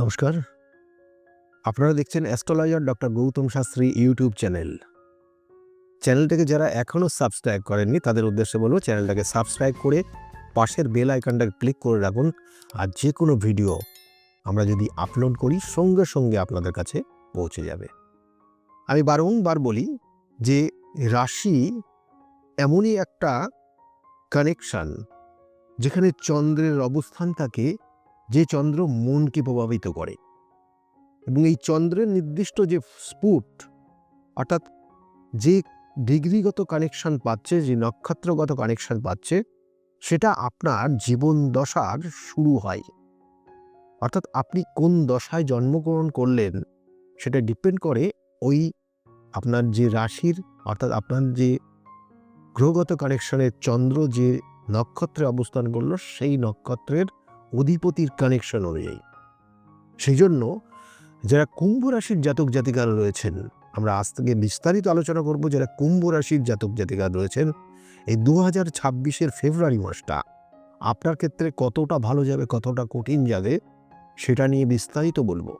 নমস্কার। আপনারা দেখছেন astrologer doctor Gautam Shastri YouTube channel. চ্যানেলটাকে যারা এখনও সাবস্ক্রাইব করেননি, তাদের উদ্দেশ্যে বলব চ্যানেলটাকে সাবস্ক্রাইব করে পাশের বেল আইকনটা ক্লিক করে রাখুন। আর যে কোনো ভিডিও আমরা যদি আপলোড করি, সঙ্গে সঙ্গে আপনাদের কাছে পৌঁছে যাবে। আমি বারংবার বলি যে রাশি এমনই একটা কানেকশান যেখানে চন্দ্রের অবস্থানটাকে যে চন্দ্র মনকে প্রভাবিত করে। এবং এই চন্দ্রের নির্দিষ্ট যে স্পুট অর্থাৎ যে ডিগ্রিগত কানেকশন পাচ্ছে, যে নক্ষত্রগত কানেকশন পাচ্ছে, সেটা আপনার জীবন দশার শুরু হয়। অর্থাৎ আপনি কোন দশায় জন্মগ্রহণ করলেন, সেটা ডিপেন্ড করে ওই আপনার যে রাশির, অর্থাৎ আপনার যে গ্রহগত কানেকশনের চন্দ্র যে নক্ষত্রে অবস্থান করল, সেই নক্ষত্রের অধিপতির কানেকশন অনুযায়ী। সেই জন্য যারা কুম্ভ রাশির জাতক জাতিকার রয়েছেন, আমরা আজ থেকে বিস্তারিত আলোচনা করব যারা কুম্ভ রাশির জাতক জাতিকার রয়েছেন, এই দু হাজার ছাব্বিশের ফেব্রুয়ারি মাসটা আপনার ক্ষেত্রে কতটা ভালো যাবে, কতটা কঠিন যাবে, সেটা নিয়ে বিস্তারিত বলব।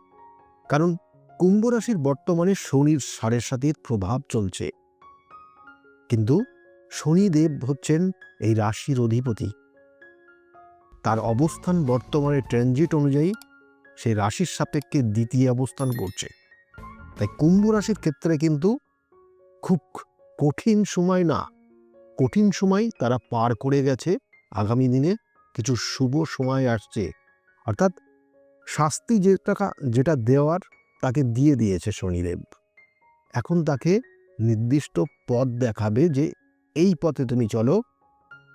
কারণ কুম্ভ রাশির বর্তমানে শনির সাড়ে সাতির প্রভাব চলছে। কিন্তু শনিদেব হচ্ছেন এই রাশির অধিপতি। তার অবস্থান বর্তমানে ট্রানজিট অনুযায়ী সেই রাশির সাপেক্ষে দ্বিতীয় অবস্থান করছে। তাই কুম্ভ রাশির ক্ষেত্রে কিন্তু খুব কঠিন সময় না। কঠিন সময় তারা পার করে গেছে। আগামী দিনে কিছু শুভ সময় আসছে। অর্থাৎ শাস্তি যেটা যেটা দেওয়ার, তাকে দিয়ে দিয়েছে শনিদেব। এখন তাকে নির্দিষ্ট পথ দেখাবে যে, এই পথে তুমি চলো,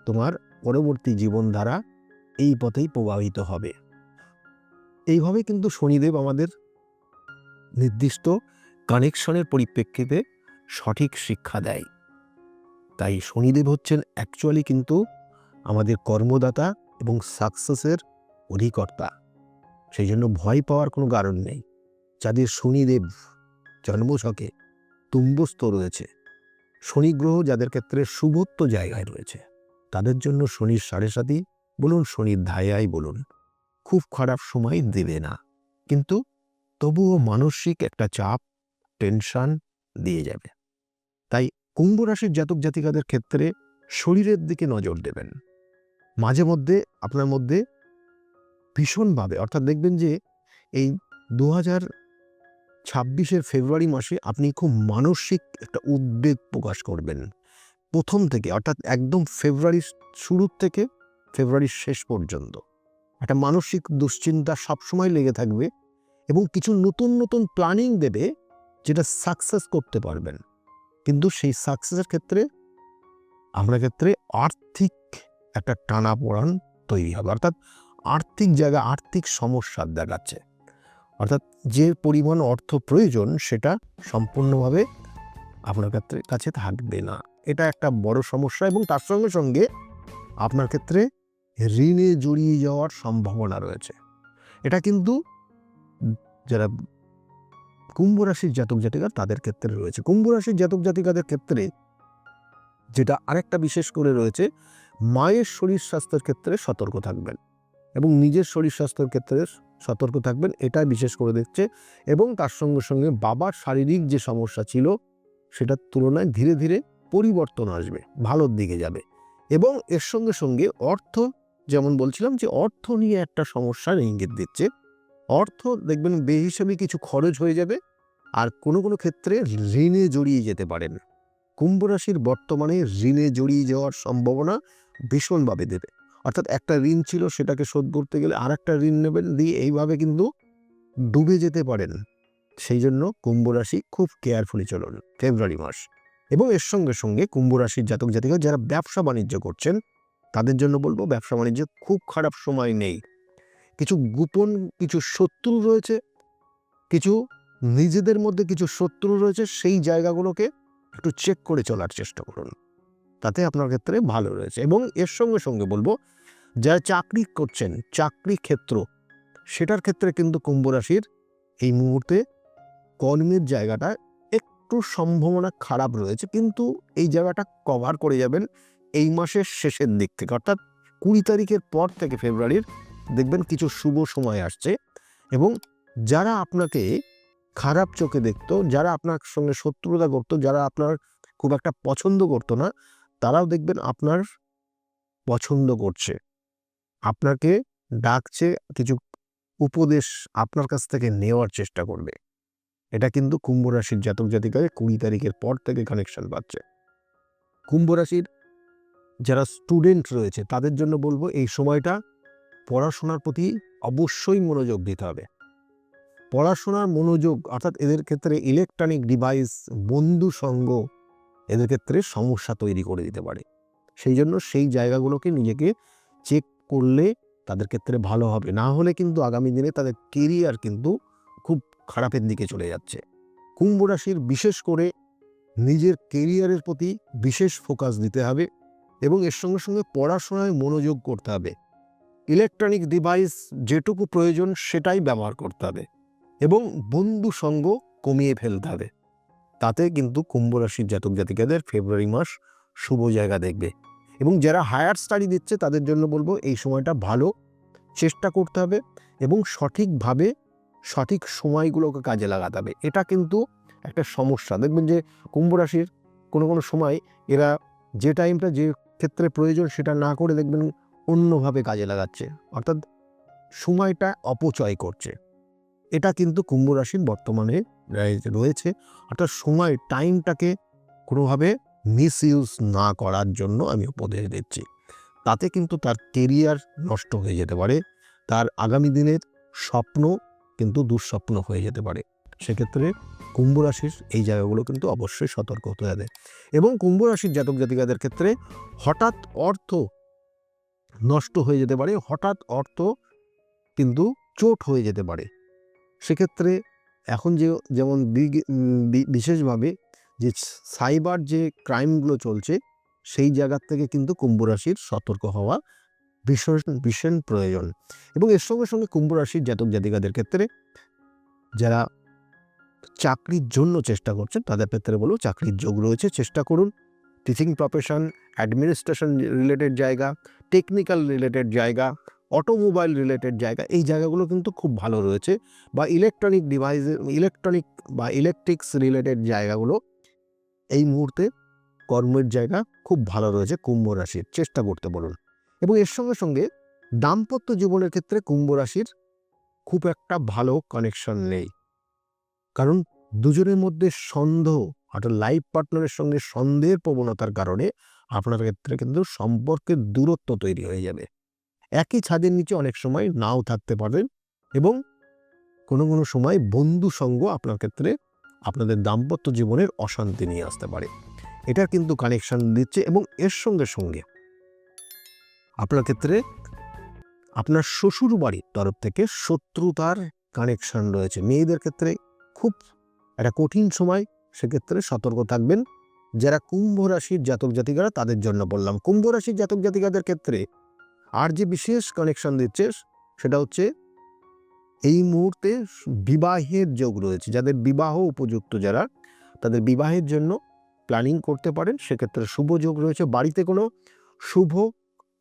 তোমার পরবর্তী জীবনধারা এই পথেই প্রভাবিত হবে। এইভাবে কিন্তু শনিদেব আমাদের নির্দিষ্ট কানেকশনের পরিপ্রেক্ষিতে সঠিক শিক্ষা দেয়। তাই শনিদেব হচ্ছেন অ্যাকচুয়ালি কিন্তু আমাদের কর্মদাতা এবং সাকসেসের অধিকর্তা। সেই জন্য ভয় পাওয়ার কোনো কারণ নেই। যাদের শনিদেব জন্মছকে তুম্বস্থ রয়েছে শনি গ্রহ যাদের ক্ষেত্রে শুভত্ব জায়গায় রয়েছে, তাদের জন্য শনির সাড়ে সাথী বলুন শনির ধায়াই বলুন, খুব খারাপ সময় দেবে না, কিন্তু তবুও মানসিক একটা চাপ, টেনশন দিয়ে যাবে। তাই কুম্ভ রাশির জাতক জাতিকাদের ক্ষেত্রে শরীরের দিকে নজর দেবেন। মাঝে মধ্যে, আপনার মধ্যে ভীষণভাবে, অর্থাৎ দেখবেন যে এই দু হাজার ছাব্বিশের ফেব্রুয়ারি মাসে আপনি খুব মানসিক একটা উদ্বেগ প্রকাশ করবেন। প্রথম থেকে, অর্থাৎ একদম ফেব্রুয়ারির শুরুর থেকে ফেব্রুয়ারির শেষ পর্যন্ত। একটা মানসিক দুশ্চিন্তা সবসময় লেগে থাকবে এবং কিছু নতুন নতুন প্ল্যানিং দেবে যেটা সাকসেস করতে পারবেন। কিন্তু সেই সাকসেসের ক্ষেত্রে, আমরা ক্ষেত্রে আর্থিক একটা টানা পড়ান তৈরি হবে। অর্থাৎ আর্থিক জায়গা, আর্থিক সমস্যা দেখাচ্ছে। অর্থাৎ যে পরিমাণ অর্থ প্রয়োজন সেটা সম্পূর্ণভাবে আপনার ক্ষেত্রে কাছে থাকবে না। এটা একটা বড় সমস্যা এবং তার সঙ্গে সঙ্গে আপনার ক্ষেত্রে ঋণে জড়িয়ে যাওয়ার সম্ভাবনা রয়েছে। এটা কিন্তু যারা কুম্ভ রাশির জাতক জাতিকা, তাদের ক্ষেত্রে রয়েছে। কুম্ভ রাশির জাতক জাতিকাদের ক্ষেত্রে যেটা আরেকটা বিশেষ করে রয়েছে, মায়ের শরীর স্বাস্থ্যের ক্ষেত্রে সতর্ক থাকবেন এবং নিজের শরীর স্বাস্থ্যের ক্ষেত্রে সতর্ক থাকবেন, এটা বিশেষ করে দেখছে। এবং তার সঙ্গে সঙ্গে বাবার শারীরিক যে সমস্যা ছিল, সেটার তুলনায় ধীরে ধীরে পরিবর্তন আসবে, ভালোর দিকে যাবে। এবং এর সঙ্গে সঙ্গে অর্থ যেমন বলছিলাম যে অর্থ নিয়ে একটা সমস্যার ইঙ্গিত দিচ্ছে। অর্থ দেখবেন বেহিসাবি কিছু খরচ হয়ে যাবে আর কোনো কোনো ক্ষেত্রে ঋণে জড়িয়ে যেতে পারেন। কুম্ভ রাশির বর্তমানে ঋণে জড়িয়ে যাওয়ার সম্ভাবনা ভীষণভাবে দেবে। অর্থাৎ একটা ঋণ ছিল সেটাকে শোধ করতে গেলে আর একটা ঋণ নেবেন দিয়ে এইভাবে কিন্তু ডুবে যেতে পারেন। সেই জন্য কুম্ভ রাশি খুব কেয়ারফুলি চলুন ফেব্রুয়ারি মাস। এবং এর সঙ্গে সঙ্গে কুম্ভ রাশির জাতক জাতিকা যারা ব্যবসা বাণিজ্য করছেন তাদের জন্য বলব ব্যবসা বাণিজ্য খুব খারাপ সময় নেই। কিছু গোপন কিছু শত্রু রয়েছে, কিছু নিজেদের মধ্যে কিছু শত্রু রয়েছে, সেই জায়গাগুলোকে একটু চেক করে চলার চেষ্টা করুন। তাতে আপনার ক্ষেত্রে ভালো রয়েছে এবং এর সঙ্গে সঙ্গে বলব, যারা চাকরি করছেন, চাকরি ক্ষেত্র, সেটার ক্ষেত্রে কিন্তু কুম্ভ রাশির এই মুহূর্তে কর্মের জায়গাটা একটু সম্ভাবনা খারাপ রয়েছে, কিন্তু এই জায়গাটা কভার করে যাবেন। এই মাসের শেষের দিক থেকে, অর্থাৎ কুড়ি তারিখের পর থেকে ফেব্রুয়ারির, দেখবেন কিছু শুভ সময় আসছে এবং যারা আপনাকে খারাপ চোখে দেখতো, যারা আপনার সঙ্গে শত্রুতা করতো, যারা আপনার খুব একটা পছন্দ করতো না, তারাও দেখবেন আপনার পছন্দ করছে। আপনাকে ডাকছে, কিছু উপদেশ আপনার কাছ থেকে নেওয়ার চেষ্টা করবে। এটা কিন্তু কুম্ভ রাশির জাতক জাতিকায় কুড়ি তারিখের পর থেকে কানেকশন পাচ্ছে। কুম্ভ রাশির যারা স্টুডেন্ট রয়েছে, তাদের জন্য বলব এই সময়টা পড়াশোনার প্রতি অবশ্যই মনোযোগ দিতে হবে। পড়াশোনার মনোযোগ, অর্থাৎ এদের ক্ষেত্রে ইলেকট্রনিক ডিভাইস বন্ধু সঙ্গ, এদের ক্ষেত্রে সমস্যা তৈরি করে দিতে পারে। সেই জন্য সেই জায়গাগুলোকে নিজেকে চেক করলে তাদের ক্ষেত্রে ভালো হবে। না হলে কিন্তু আগামী দিনে তাদের কেরিয়ার কিন্তু খুব খারাপের দিকে চলে যাচ্ছে। কুম্ভ রাশির বিশেষ করে নিজের কেরিয়ারের প্রতি বিশেষ ফোকাস দিতে হবে। এবং এর সঙ্গে সঙ্গে পড়াশোনায় মনোযোগ করতে হবে। ইলেকট্রনিক ডিভাইস যেটুকু প্রয়োজন সেটাই ব্যবহার করতে হবে এবং বন্ধু সঙ্গ কমিয়ে ফেলতে হবে। তাতে কিন্তু কুম্ভ রাশির জাতক জাতিকাদের ফেব্রুয়ারি মাস শুভ জায়গা দেখবে এবং যারা হায়ার স্টাডি দিচ্ছে তাদের জন্য বলব এই সময়টা ভালো চেষ্টা করতে হবে এবং সঠিকভাবে সঠিক সময়গুলোকে কাজে লাগাতে হবে। এটা কিন্তু একটা সমস্যা। দেখবেন যে কুম্ভ রাশির কোনো কোনো সময় এরা যে টাইমটা যে ক্ষেত্রে প্রয়োজন সেটা না করে দেখবেন অন্যভাবে কাজে লাগাচ্ছে। অর্থাৎ সময়টা অপচয় করছে। এটা কিন্তু কুম্ভ রাশির বর্তমানে রয়েছে। অর্থাৎ সময় টাইমটাকে কোনোভাবে মিস ইউজ না করার জন্য আমি উপদেশ দিচ্ছি। তাতে কিন্তু তার কেরিয়ার নষ্ট হয়ে যেতে পারে। তার আগামী দিনের স্বপ্ন কিন্তু দুঃস্বপ্ন হয়ে যেতে পারে। সেক্ষেত্রে কুম্ভ রাশির এই জায়গাগুলো কিন্তু অবশ্যই সতর্ক হতে হবে। এবং কুম্ভ রাশির জাতক জাতিকাদের ক্ষেত্রে হঠাৎ অর্থ নষ্ট হয়ে যেতে পারে, হঠাৎ অর্থ কিন্তু চোট হয়ে যেতে পারে। সেক্ষেত্রে এখন যে যেমন বিশেষভাবে যে সাইবার যে ক্রাইমগুলো চলছে, সেই জায়গার থেকে কিন্তু কুম্ভ রাশির সতর্ক হওয়া ভীষণ ভীষণ প্রয়োজন। এবং এর সঙ্গে সঙ্গে কুম্ভ রাশির জাতক জাতিকাদের ক্ষেত্রে যারা চাকরির জন্য চেষ্টা করছেন, তাদের ক্ষেত্রে বলব চাকরির যোগ রয়েছে, চেষ্টা করুন। টিচিং প্রফেশন অ্যাডমিনিস্ট্রেশন রিলেটেড জায়গা টেকনিক্যাল রিলেটেড জায়গা অটোমোবাইল রিলেটেড জায়গা, এই জায়গাগুলো কিন্তু খুব ভালো রয়েছে বা ইলেকট্রনিক ডিভাইস ইলেকট্রনিক বা ইলেকট্রিক্স রিলেটেড জায়গাগুলো এই মুহূর্তে কর্মের জায়গা খুব ভালো রয়েছে কুম্ভ রাশির, চেষ্টা করতে বলুন। এবং এর সঙ্গে সঙ্গে দাম্পত্য জীবনের ক্ষেত্রে কুম্ভ রাশির খুব একটা ভালো কানেকশন নেই। কারণ দুজনের মধ্যে সন্দেহ, অর্থাৎ লাইফ পার্টনারের সঙ্গে সন্দেহের প্রবণতার কারণে আপনার ক্ষেত্রে কিন্তু সম্পর্কের দূরত্ব তৈরি হয়ে যাবে। একই ছাদের নিচে অনেক সময় নাও থাকতে পারেন এবং কোনো কোনো সময় বন্ধু সঙ্গ আপনার ক্ষেত্রে আপনাদের দাম্পত্য জীবনের অশান্তি নিয়ে আসতে পারে। এটা কিন্তু কানেকশন দিচ্ছে এবং এর সঙ্গে সঙ্গে আপনার ক্ষেত্রে আপনার শ্বশুর বাড়ির তরফ থেকে শত্রুতার কানেকশন রয়েছে। মেয়েদের ক্ষেত্রে খুব একটা কঠিন সময়, সেক্ষেত্রে সতর্ক থাকবেন। যারা কুম্ভ রাশির জাতক জাতিকারা, তাদের জন্য বললাম। কুম্ভ রাশির জাতক জাতিকাদের ক্ষেত্রে আর যে বিশেষ কানেকশন দিচ্ছে, সেটা হচ্ছে এই মুহূর্তে বিবাহের যোগ রয়েছে। যাদের বিবাহ উপযুক্ত যারা, তাদের বিবাহের জন্য প্ল্যানিং করতে পারেন। সেক্ষেত্রে শুভ যোগ রয়েছে। বাড়িতে কোনো শুভ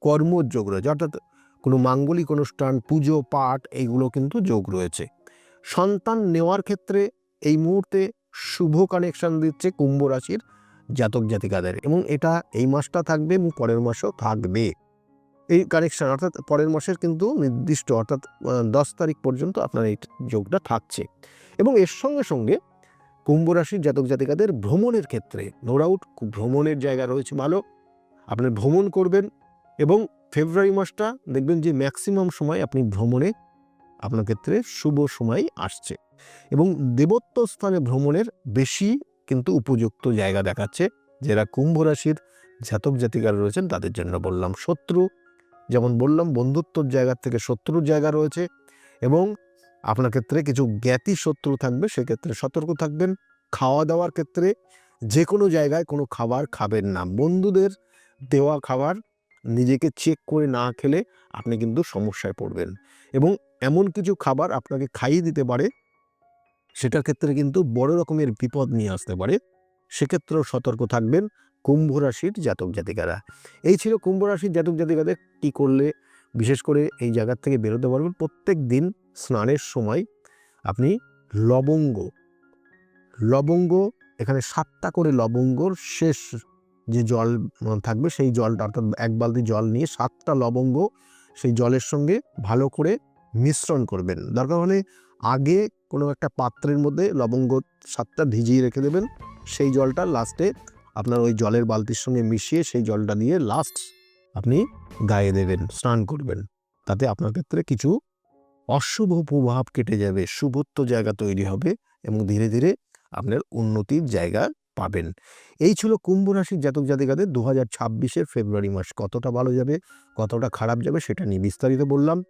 কর্মযোগ রয়েছে। অর্থাৎ কোনো মাঙ্গলিক অনুষ্ঠান, পুজো, পাঠ, এইগুলো কিন্তু যোগ রয়েছে। সন্তান নেওয়ার ক্ষেত্রে এই মুহূর্তে শুভ কানেকশন দিচ্ছে কুম্ভ রাশির জাতক জাতিকাদের এবং এটা এই মাসটা থাকবে এবং পরের মাসও থাকবে। এই কানেকশন অর্থাৎ পরের মাসের কিন্তু নির্দিষ্ট অর্থাৎ দশ তারিখ পর্যন্ত আপনার এই যোগটা থাকছে। এবং এর সঙ্গে সঙ্গে কুম্ভ রাশির জাতক জাতিকাদের ভ্রমণের ক্ষেত্রে নো ডাউট ভ্রমণের জায়গা রয়েছে ভালো, আপনি ভ্রমণ করবেন এবং ফেব্রুয়ারি মাসটা দেখবেন যে ম্যাক্সিমাম সময় আপনি ভ্রমণে আপনার ক্ষেত্রে শুভ সময় আসছে। এবং দেবত্ব স্থানে ভ্রমণের বেশি কিন্তু উপযুক্ত জায়গা দেখাচ্ছে, যারা কুম্ভ রাশির জাতক জাতিকারা রয়েছেন তাদের জন্য বললাম শত্রু। যেমন বললাম, বন্ধুত্বর জায়গা থেকে শত্রুর জায়গা রয়েছে এবং আপনার ক্ষেত্রে কিছু জ্ঞাতি শত্রু থাকবে, সেক্ষেত্রে সতর্ক থাকবেন। খাওয়া দাওয়ার ক্ষেত্রে যে কোনো জায়গায় কোনো খাবার খাবেন না। বন্ধুদের দেওয়া খাবার নিজেকে চেক করে না খেলে আপনি কিন্তু সমস্যায় পড়বেন। এবং এমন কিছু খাবার আপনাকে খাইয়ে দিতে পারে, সেটার ক্ষেত্রে কিন্তু বড় রকমের বিপদ নিয়ে আসতে পারে। সেক্ষেত্রেও সতর্ক থাকবেন কুম্ভ রাশির জাতক জাতিকারা। এই ছিল কুম্ভ রাশির জাতক জাতিকাদের কী করলে, বিশেষ করে এই জায়গার থেকে বেরোতে পারবেন। প্রত্যেক দিন স্নানের সময় আপনি লবঙ্গ লবঙ্গ, এখানে সাতটা করে লবঙ্গর শেষ যে জল থাকবে সেই জলটা অর্থাৎ এক বালতি জল নিয়ে সাতটা লবঙ্গ সেই জলের সঙ্গে ভালো করে মিশ্রণ করবেন। দরকার হলে আগে কোনো একটা পাত্রের মধ্যে লবঙ্গ সাতটা ভিজিয়ে রেখে দেবেন। সেই জলটা লাস্টে আপনার ওই জলের বালতির সঙ্গে মিশিয়ে সেই জলটা দিয়ে লাস্ট আপনি গায়ে দেবেন, স্নান করবেন। তাতে আপনার ক্ষেত্রে কিছু অশুভ প্রভাব কেটে যাবে, শুভত্ব জায়গা তৈরি হবে এবং ধীরে ধীরে আপনার উন্নতির জায়গা পাবেন। এই ছিল কুম্ভ রাশির জাতক জাতিকাদের দু হাজার ছাব্বিশের ফেব্রুয়ারি মাস। কতটা ভালো যাবে, কতটা খারাপ যাবে সেটা নিয়ে বিস্তারিত বললাম।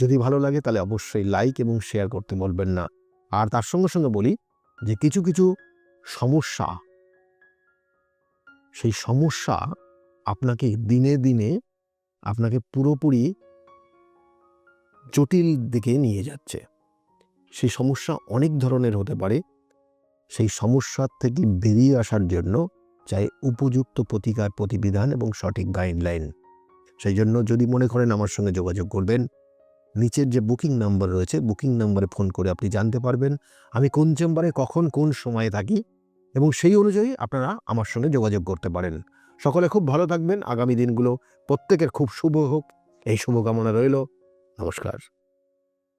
যদি ভালো লাগে তাহলে অবশ্যই লাইক এবং শেয়ার করতে বলবেন না। আর তার সঙ্গে সঙ্গে বলি যে কিছু কিছু সমস্যা সেই সমস্যা আপনাকে দিনে দিনে আপনাকে পুরোপুরি জটিল দিকে নিয়ে যাচ্ছে। সেই সমস্যা অনেক ধরনের হতে পারে। সেই সমস্যার থেকে বেরিয়ে আসার জন্য চাই উপযুক্ত প্রতিকার, প্রতিবিধান এবং সঠিক গাইডলাইন সেই জন্য যদি মনে করেন আমার সঙ্গে যোগাযোগ করবেন, নিচের যে বুকিং নাম্বার রয়েছে বুকিং নাম্বারে ফোন করে আপনি জানতে পারবেন আমি কোন চেম্বারে কখন, কোন সময়ে থাকি এবং সেই অনুযায়ী আপনারা আমার সঙ্গে যোগাযোগ করতে পারেন। সকলে খুব ভালো থাকবেন, আগামী দিনগুলো প্রত্যেকের খুব শুভ হোক। এই শুভকামনা রইল। নমস্কার।